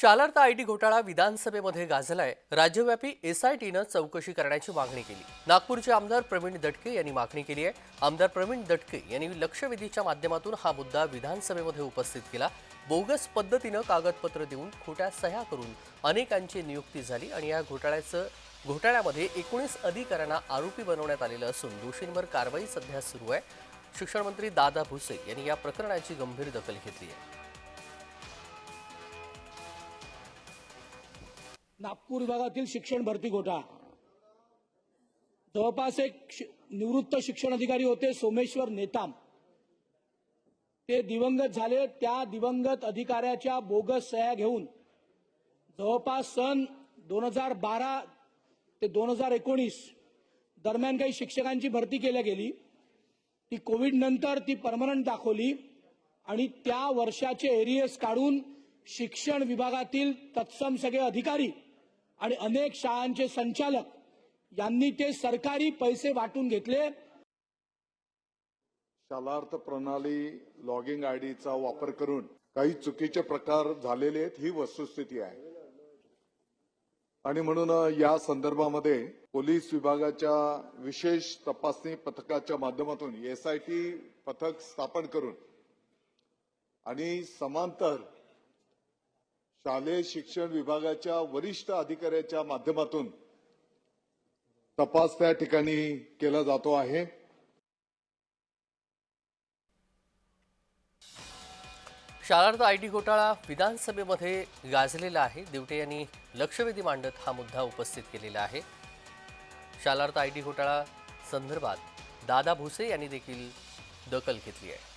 Shalarth IT घोटाळा विधानसभेमध्ये गाजलाय. राज्यव्यापी एसआयटीनं चौकशी करण्याची मागणी केली. नागपूरचे आमदार प्रवीण दटके यांनी मागणी केली आहे. आमदार प्रवीण दटके यांनी लक्षवेधीच्या माध्यमातून हा मुद्दा विधानसभेमध्ये उपस्थित केला. बोगस पद्धतीनं कागदपत्र देऊन खोट्या सह्या करून अनेकांची नियुक्ती झाली आणि या घोटाळ्याचं घोटाळ्यामध्ये एकोणीस अधिकाऱ्यांना आरोपी बनवण्यात आलेलं असून दोषींवर कारवाई सध्या सुरू आहे. शिक्षणमंत्री दादा भुसे यांनी या प्रकरणाची गंभीर दखल घेतली आहे. नागपूर विभागातील शिक्षण भरती घोटाळा जवळपास एक निवृत्त शिक्षण अधिकारी होते सोमेश्वर नेताम. ते दिवंगत झाले. त्या दिवंगत अधिकाऱ्याच्या बोगस सह्या घेऊन जवळपास सन दोन हजार बारा ते दोन हजार एकोणीस दरम्यान काही शिक्षकांची भरती केल्या गेली. ती कोविड नंतर ती परमनंट दाखवली आणि त्या वर्षाचे एरियस काढून शिक्षण विभागातील तत्सम सगळे अधिकारी आणि अनेक शाळांचे संचालक यांनी ते सरकारी पैसे वाटून घेतले. शालार्थ प्रणाली लॉगिंग आयडीचा वापर करून काही चुकीचे प्रकार झालेले आहेत ही वस्तुस्थिती आहे. आणि म्हणून या संदर्भामध्ये पोलीस विभागाच्या विशेष तपासणी पथकाच्या माध्यमातून एसआयटी पथक स्थापन करून आणि समांतर शालेय शिक्षण विभागाच्या वरिष्ठ अधिकाऱ्याच्या माध्यमातून तपास त्या ठिकाणी केला जातो आहे. शालार्थ आयटी घोटाळा विधानसभेमध्ये गाजलेला आहे. दिवटे यांनी लक्षवेधी मांडत हा मुद्दा उपस्थित केलेला आहे. शालार्थ आयटी घोटाळा संदर्भात दादा भुसे यांनी देखील दखल घेतली आहे.